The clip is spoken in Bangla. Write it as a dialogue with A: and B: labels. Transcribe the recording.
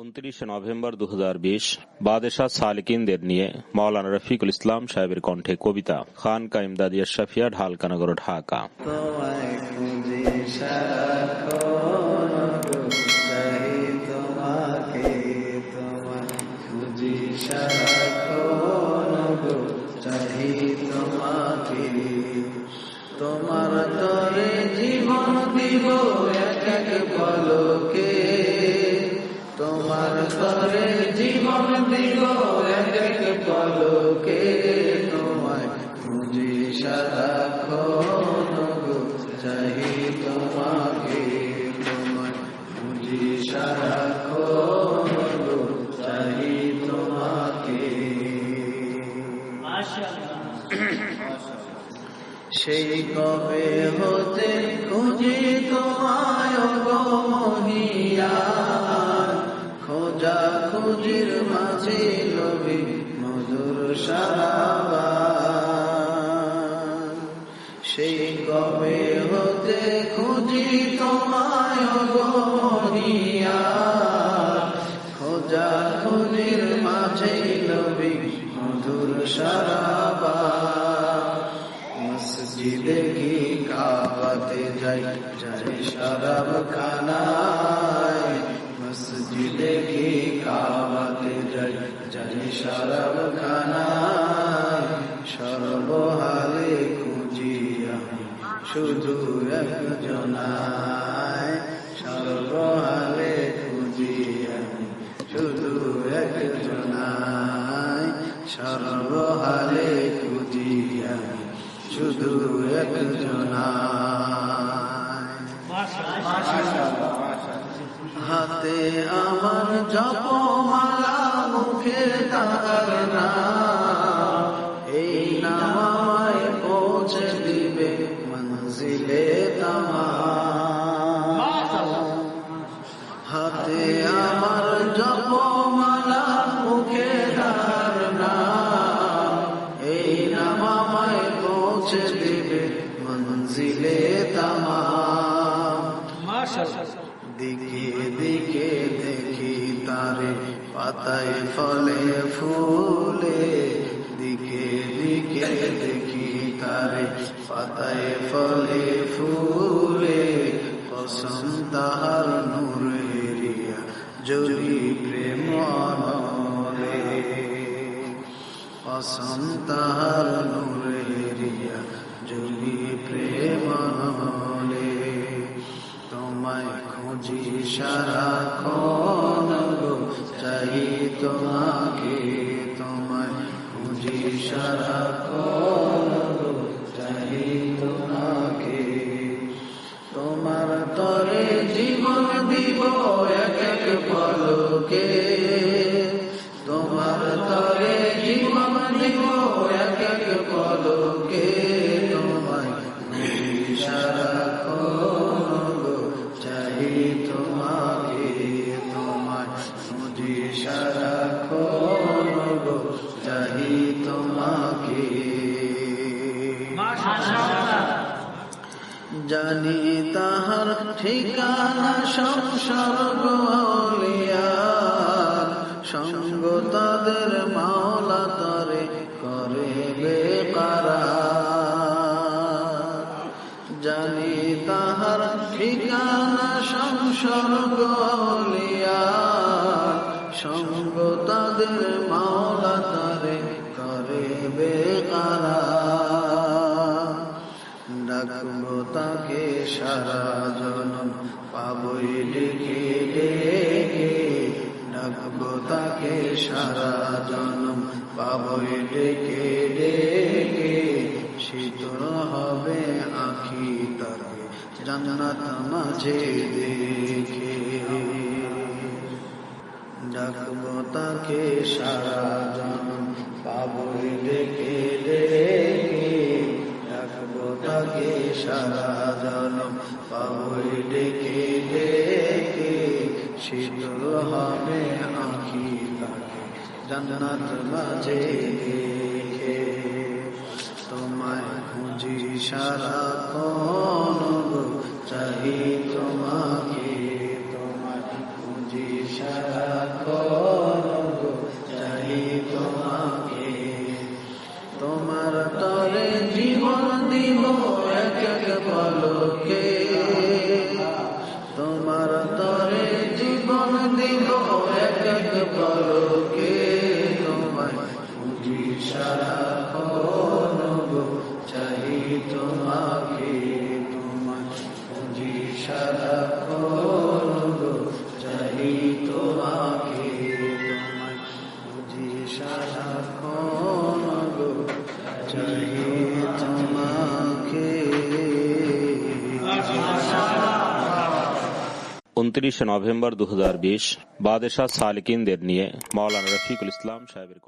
A: উনত্রিশে নভেম্বর দু হাজার বিশ বাদেশা সালিকিনদের নিয়ে মাওলানা রফিকুল ইসলাম সাহেবের কণ্ঠে কবিতা। খান কাইমদাদিয়া শাফিয়া, ঢালকানগর, ঢাকা।
B: তোমার জীবন দিব এক তোমার তরে জীবন দিব এক এক পলকে তোমায় খুঁজি সারাক্ষণ গো চাই তোমাকে তোমায় খুঁজি সারাক্ষণ গো চাই তোমাকে। সেই কবে হতে মধুর সেই কবে হতে খুঁজি তোমায় গো মহিয়ান খোঁজা খুঁজির মাঝে লবি মধুর সারাবান মসজিদে কি কাবাতে যাই যাই শরাব খানায় মসজিদে কি যাই সর্বহালে খুঁজি আমি শুধু একজনায়। সর্বহালে খুঁজি আমি শুধু একজনায়। সর্বহালে খুঁজি আমি শুধু হাতে আমার জপমালা মুখে তার নাম এই নাম আমায় পৌঁছে দিবে মঞ্জিলে হাতে আমার জপমালা, মুখে তার নাম। এই নাম আমায় পৌঁছে দিবে মঞ্জিলে তামাম দিকে দিকে দেখি তারে পাতায় ফলে ফুলে। দিকে দিকে দেখি তারে পাতায় ফলে ফুলে। বসন্তার নূরেরিয়া জলি প্রেম অনলে বসন্তার নূরেরিয়া জলি সারাক্ষণ গো চাই তোমাকে তোমায় খুঁজি সারাক্ষণ গো চাই তোমাকে তোমার তরে জীবন দিব এক এক পলকে তোমার তরে জীবন দিব এক এক পলকে তোমায় খুঁজি জানি তাহার ঠিকানা সংসার গোলিয়া সঙ্গ তাদের মাওলা তরে করে বেকারা জানি তাহার ঠিকানা সংসার গোলিয়া সঙ্গ তাদের মাওলা তরে করে বেকারা ডাকবো তাকে সারা জনম। পাবই ডেকে ডেকে তাকে সারা জনম। পাবই ডেকে ডেকে শীতল হবে আখি তাকে জান্নাত মাঝে দেখে ডাকবো তাকে সারা জনম। পাবই ডেকে ডেকে তাকে সারা জনম। পাবই ডেকে ডেকে শীতল হবে আঁকি তাকে জান্নাত মাঝে দেখে তোমায় খুঁজি সারা তোমার তরে জীবন দিব এক এক পলকে তোমায় বুঝি সারাক্ষণ গো চাই তোমাকে তোমায় বুঝি সারাক্ষণ গো
A: উনত্রিশে নভেম্বর দু হাজার বিশ বাদেশাহ সালিকিনদের নিয়ে মাওলানা রফিকুল ইসলাম সাহেবের